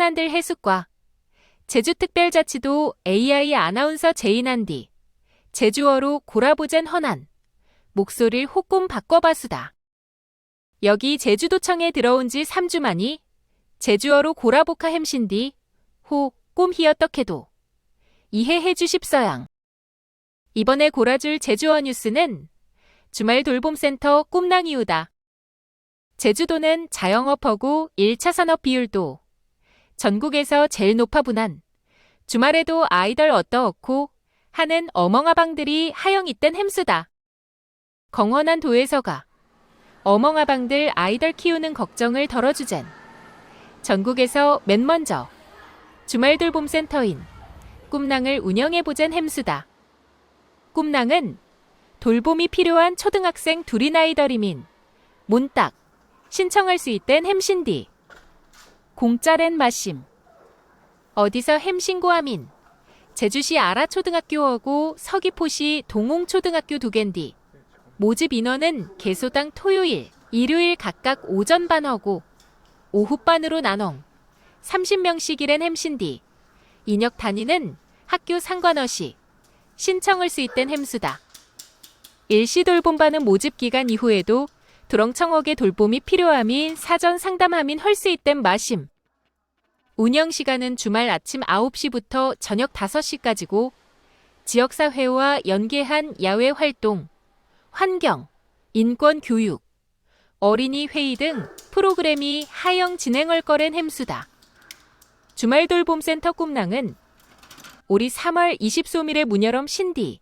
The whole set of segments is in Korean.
허난들 해수과 제주특별자치도 AI 아나운서 제인한디 제주어로 고라보젠 허난 목소리를 호꼼 바꿔봐수다. 여기 제주도청에 들어온 지 3주 만이 제주어로 고라보카 햄신디 호 꼼히어떡해도 이해해 주십서양. 이번에 골아줄 제주어 뉴스는 주말 돌봄센터 꿈낭이우다. 제주도는 자영업하고 1차 산업 비율도 전국에서 제일 높아 분한 주말에도 아이들 어떠었고 하는 어멍아방들이 하영 있던 햄수다. 건헌한 도에서가 어멍아방들 아이들 키우는 걱정을 덜어주젠. 전국에서 맨 먼저 주말 돌봄센터인 꿈낭을 운영해보젠 햄수다. 꿈낭은 돌봄이 필요한 초등학생 둘이 나이더리민 몬딱 신청할 수 있댄 햄신디 공짜랜 마심 어디서 햄 신고함인 제주시 아라초등학교하고 서귀포시 동홍초등학교 두 갠디 모집 인원은 개소당 토요일, 일요일 각각 오전 반하고 오후 반으로 나눠 30명씩이란 햄신디 인역 단위는 학교 상관없이 신청할 수 있던 햄수다. 일시 돌봄반은 모집 기간 이후에도 두렁청억의 돌봄이 필요함인 사전 상담함인 할수 있던 마심. 운영 시간은 주말 아침 9시부터 저녁 5시까지고 지역사회와 연계한 야외 활동, 환경, 인권 교육, 어린이 회의 등 프로그램이 하영 진행할 거랜 햄수다. 주말 돌봄센터 꿈낭은 우리 3월 20소밀의 문여럼 신디.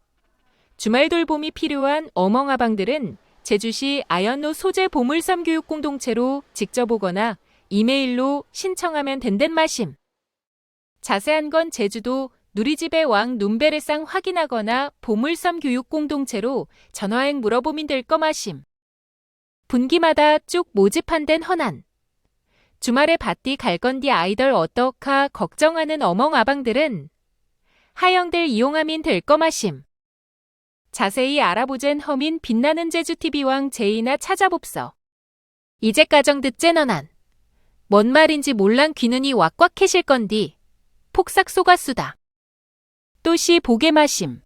주말 돌봄이 필요한 어멍아방들은 제주시 아연로 소재 보물섬 교육 공동체로 직접 오거나 이메일로 신청하면 된댄 마심. 자세한 건 제주도 누리집의 왕 눈베레상 확인하거나 보물섬 교육 공동체로 전화행 물어보면 될 거 마심. 분기마다 쭉 모집한댄 허난. 주말에 밭디 갈건디 아이들 어떡하 걱정하는 어멍 아방들은 하영들 이용하면 될 거 마심. 자세히 알아보젠 허민 빛나는 제주TV왕 제이나 찾아봅서. 이제 가정 듣젠 허난. 뭔 말인지 몰란 귀눈이 왁꽉해실 건디. 폭삭 속았수다. 또시 보게 마심.